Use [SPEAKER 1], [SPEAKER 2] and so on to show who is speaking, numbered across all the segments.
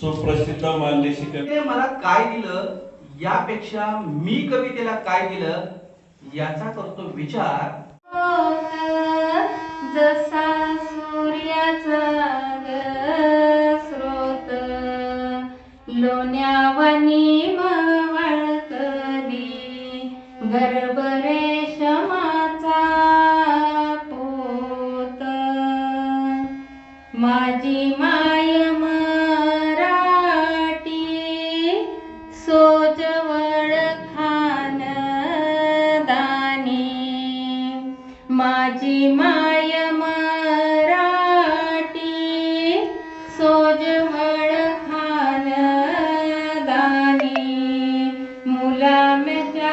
[SPEAKER 1] सुप्रसिद्ध मान्य शिक्षक
[SPEAKER 2] ते मला काय दिलं? यापेक्षा मी कवितेला काय दिलं? याचा करतो विचार.
[SPEAKER 3] जसा सूर्याचा ग स्रोत लोण्यावानी माझी माय मराठी सोजवळ खान दानी मुलामच्या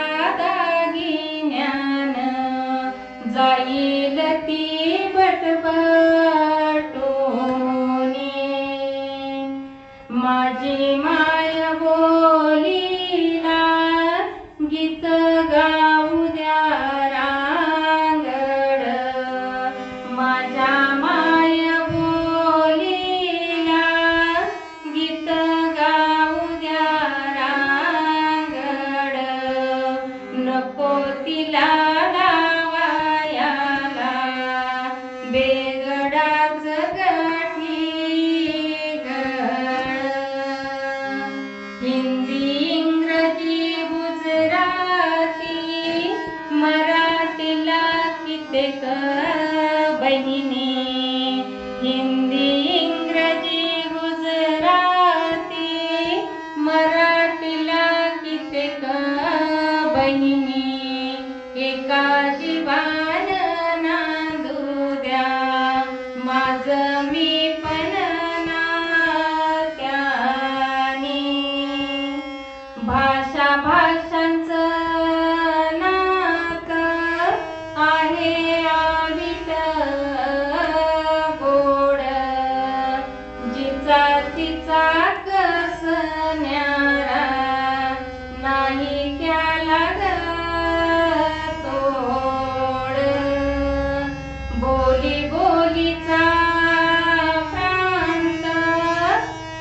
[SPEAKER 3] ज्ञान जाईल ती बटबटोनी माझी माय कित्येक बहिणी जातीचा कस कसण्यारा नाही त्याला तोड. बोली बोलीचा प्रांत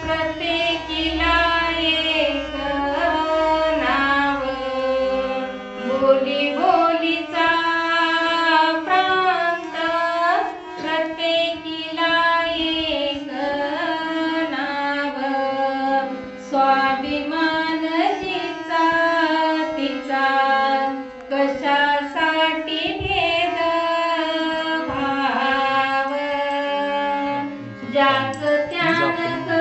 [SPEAKER 3] प्रत्येकीला एक नाव. बोली कशासाठी भेद भाव? ज्याच त्यान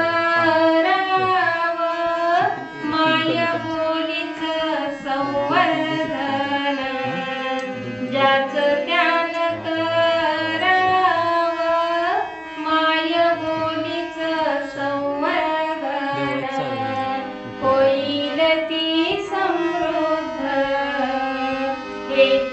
[SPEAKER 3] Thank you.